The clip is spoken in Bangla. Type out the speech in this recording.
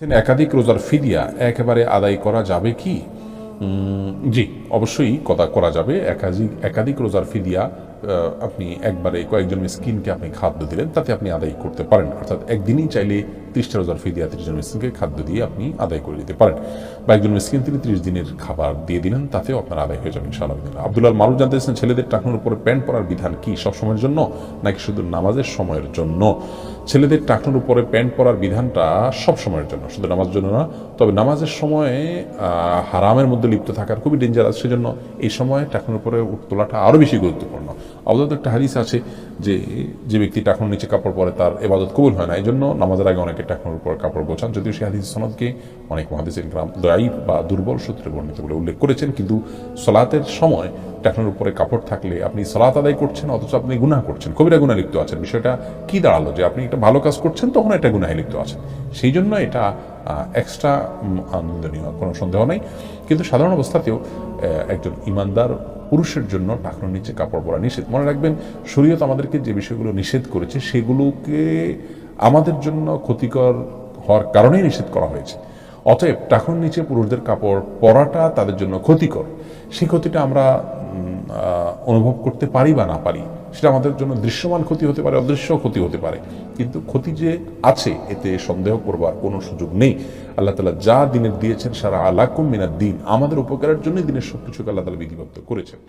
একাধিক রোজার ফিদিয়া একেবারে আদায় করা যাবে কি? জি, অবশ্যই কথা করা যাবে। একাধিক একাধিক রোজার ফিদিয়া আপনি একবারে কয়েকজন মিসকিনকে আপনি খাদ্য দিলেন, তাতে আপনি আদায় করতে পারেন। অর্থাৎ একদিনই চাইলে ত্রিশটা রোজার ফিদিয়া ত্রিশ জন মিসকিনকে খাদ্য দিয়ে আপনি আদায় করে দিতে পারেন। বা একজন মিসকিন তিনি ত্রিশ দিনের খাবার দিয়ে দিলেন, তাতেও আপনার আদায় হয়ে যাবে ইনশাআল্লাহ আবদুল্লাহ মারুফ জানতে ছেলেদের টাকনোর উপরে প্যান্ট পরার বিধান কি সব সময়ের জন্য, নাকি শুধু নামাজের সময়ের জন্য? ছেলেদের টাকনোর উপরে প্যান্ট পরার বিধানটা সব সময়ের জন্য, শুধু নামাজের জন্য না, তবে নামাজের সময়ে হারামের মধ্যে লিপ্ত থাকার খুবই ডেঞ্জারাস সেজন্য এই সময়ে টাকনোর উপরে তোলাটা আরও বেশি গুরুত্বপূর্ণ। অবদাত একটা হাদিস আছে যে যে ব্যক্তি টাকনোর নিচে কাপড় পরে তার এবাদত কবুল হয় না এই জন্য নামাজের আগে অনেকে টাকনোর উপর কাপড় গোছান। যদিও সেই হাদিস সনদকে অনেক মহাদিস গ্রাম দয়াই বা দুর্বল সূত্রে বর্ণিত বলে উল্লেখ করেছেন, কিন্তু সলাতের সময় টাকনোর উপরে কাপড় থাকলে আপনি সলাত আদায় করছেন, অথচ আপনি গুনাহ করছেন। কবিরা গুনাহ লিপ্ত আছেন। বিষয়টা কি দাঁড়াল? যে আপনি একটা ভালো কাজ করছেন, তখন এটা গুনাহে লিপ্ত আছেন। সেই জন্য এটা এক্সট্রা আনন্দনীয়, কোনো সন্দেহ নাই। কিন্তু সাধারণ অবস্থাতেও একজন ইমানদার পুরুষের জন্য টাকনোর নিচে কাপড় পরা নিষেধ। মনে রাখবেন, শরীয়ত আমাদেরকে যে বিষয়গুলো নিষেধ করেছে, সেগুলোকে আমাদের জন্য ক্ষতিকর হওয়ার কারণেই নিষেধ করা হয়েছে। অতএব টাকনোর নিচে পুরুষদের কাপড় পরাটা তাদের জন্য ক্ষতিকর। সেই ক্ষতিটা আমরা অনুভব করতে পারি বা না পারি, সেটা আমাদের জন্য দৃশ্যমান ক্ষতি হতে পারে, অদৃশ্য ক্ষতি হতে পারে। কিন্তু ক্ষতি যে আছে, এতে সন্দেহ করবার কোনো সুযোগ নেই। আল্লাহ তালা যা দিনের দিয়েছেন, সারা আলাকুম মিনার দিন, আমাদের উপকারের জন্যই দিনের সব কিছুকে আল্লাহ তালা বিধিবদ্ধ করেছেন।